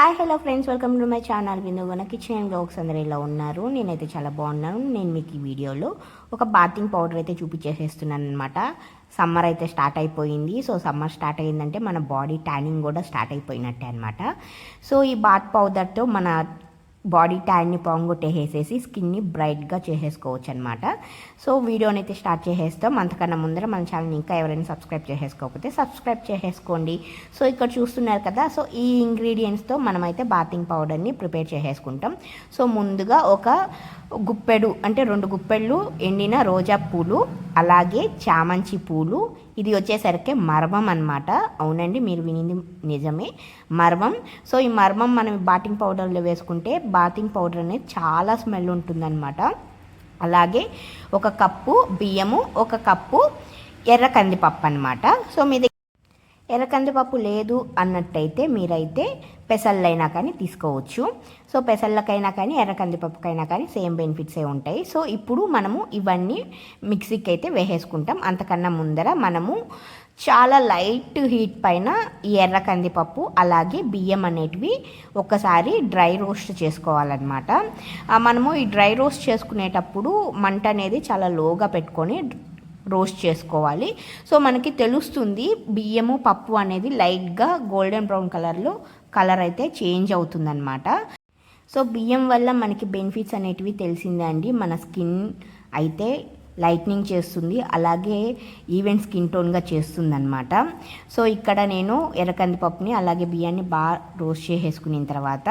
Hi hello friends welcome to my channel విందుగున kitchen and blogs అందరూ ఇలా ఉన్నారు? నేనైతే చాలా బాగున్నాను. నేను మీకు ఈ వీడియోలో ఒక బాతింగ్ పౌడర్ అయితే చూపించేసేస్తున్నాను అనమాట సమ్మర్ అయితే స్టార్ట్ అయిపోయింది. సో సమ్మర్ స్టార్ట్ అయిందంటే మన బాడీ ట్యానింగ్ కూడా స్టార్ట్ అయిపోయినట్టే అనమాట సో ఈ బాత్ పౌడర్తో మన బాడీ ట్యాన్ని పొంగొట్టేసేసి స్కిన్ని బ్రైట్గా చేసేసుకోవచ్చు అనమాట సో వీడియోని అయితే స్టార్ట్ చేసేస్తాం. అంతకన్నా ముందర మన ఛానల్ ఇంకా ఎవరైనా సబ్స్క్రైబ్ చేసేసుకోకపోతే సబ్స్క్రైబ్ చేసేసుకోండి. సో ఇక్కడ చూస్తున్నారు కదా సో ఈ ఇంగ్రీడియంట్స్తో మనమైతే బాతింగ్ పౌడర్ని ప్రిపేర్ చేసేసుకుంటాం. సో ముందుగా ఒక గుప్పెడు అంటే రెండు గుప్పెళ్ళు ఎండిన రోజా పూలు అలాగే చామంచి పూలు. ఇది వచ్చేసరికి మర్మం అనమాట అవునండి మీరు వినింది నిజమే. మర్మం. సో ఈ మర్మం మనం బాటింగ్ పౌడర్లో వేసుకుంటే బాతింగ్ పౌడర్ అనేది చాలా స్మెల్ ఉంటుందన్నమాట. అలాగే ఒక కప్పు బియ్యము ఒక కప్పు ఎర్ర కందిపప్పు అనమాట సో మీ ఎర్ర కందిపప్పు లేదు అన్నట్టయితే మీరైతే పెసళ్ళైనా కానీ తీసుకోవచ్చు. సో పెసళ్ళకైనా కానీ ఎర్ర కందిపప్పుకైనా కానీ సేమ్ బెనిఫిట్సే ఉంటాయి. సో ఇప్పుడు మనము ఇవన్నీ మిక్సీకి అయితే వేసేసుకుంటాం. అంతకన్నా ముందర మనము చాలా లైట్ హీట్ పైన ఈ ఎర్ర కందిపప్పు అలాగే బియ్యం అనేటివి ఒకసారి డ్రై రోస్ట్ చేసుకోవాలన్నమాట. మనము ఈ డ్రై రోస్ట్ చేసుకునేటప్పుడు మంట అనేది చాలా లోగా పెట్టుకొని రోస్ట్ చేసుకోవాలి. సో మనకి తెలుస్తుంది బియ్యము పప్పు అనేది లైట్గా గోల్డెన్ బ్రౌన్ కలర్లో కలర్ అయితే చేంజ్ అవుతుందన్నమాట. సో బియ్యం వల్ల మనకి బెనిఫిట్స్ అనేటివి తెలిసిందే అండి. మన స్కిన్ అయితే లైట్నింగ్ చేస్తుంది. అలాగే ఈవెంట్ స్కిన్ టోన్గా చేస్తుంది అనమాట సో ఇక్కడ నేను ఎర్రకందిపప్పుని అలాగే బియ్యాన్ని బాగా రోస్ట్ చేసేసుకున్న తర్వాత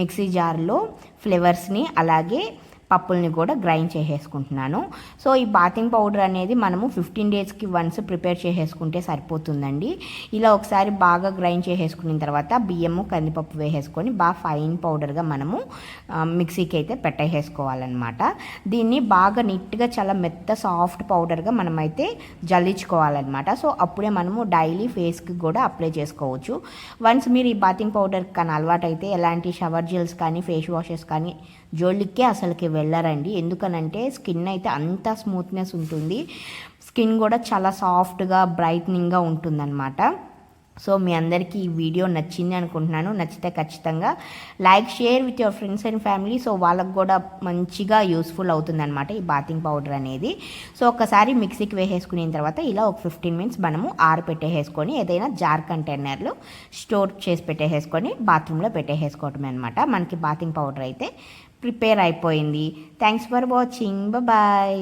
మిక్సీ జార్లో ఫ్లేవర్స్ని అలాగే పప్పుల్ని కూడా గ్రైండ్ చేసేసుకుంటున్నాను. సో ఈ బాతింగ్ పౌడర్ అనేది మనము ఫిఫ్టీన్ డేస్కి వన్స్ ప్రిపేర్ చేసేసుకుంటే సరిపోతుందండి. ఇలా ఒకసారి బాగా గ్రైండ్ చేసేసుకున్న తర్వాత బియ్యము కందిపప్పు వేసేసుకొని బాగా ఫైన్ పౌడర్గా మనము మిక్సీకి అయితే పెట్టేసుకోవాలన్నమాట దీన్ని బాగా నీట్గా చాలా మెత్త సాఫ్ట్ పౌడర్గా మనమైతే జల్లించుకోవాలన్నమాట. సో అప్పుడే మనము డైలీ ఫేస్కి కూడా అప్లై చేసుకోవచ్చు. వన్స్ మీరు ఈ బాతింగ్ పౌడర్ కానీ అలవాటు అయితే ఎలాంటి షవర్ జెల్స్ కానీ ఫేస్ వాషెస్ కానీ జోలికే అసలుకి వెళ్ళరండి. ఎందుకనంటే స్కిన్ అయితే అంత స్మూత్నెస్ ఉంటుంది. స్కిన్ కూడా చాలా సాఫ్ట్గా బ్రైట్నింగ్గా ఉంటుందన్నమాట. సో మీ అందరికీ ఈ వీడియో నచ్చింది అనుకుంటున్నాను. నచ్చితే ఖచ్చితంగా like share with your friends and family. So వాళ్ళకు కూడా మంచిగా యూస్ఫుల్ అవుతుందన్నమాట ఈ బాతింగ్ పౌడర్ అనేది. సో ఒకసారి మిక్సీకి వేసేసుకున్న తర్వాత ఇలా ఒక ఫిఫ్టీన్ మినిట్స్ మనము ఆరు పెట్టేసుకొని ఏదైనా జార్ కంటైనర్లో స్టోర్ చేసి పెట్టేసుకొని బాత్రూంలో పెట్టేసుకోవటమే అనమాట మనకి బాతింగ్ పౌడర్ అయితే ప్రిపేర్ అయిపోయింది. Thanks for watching bye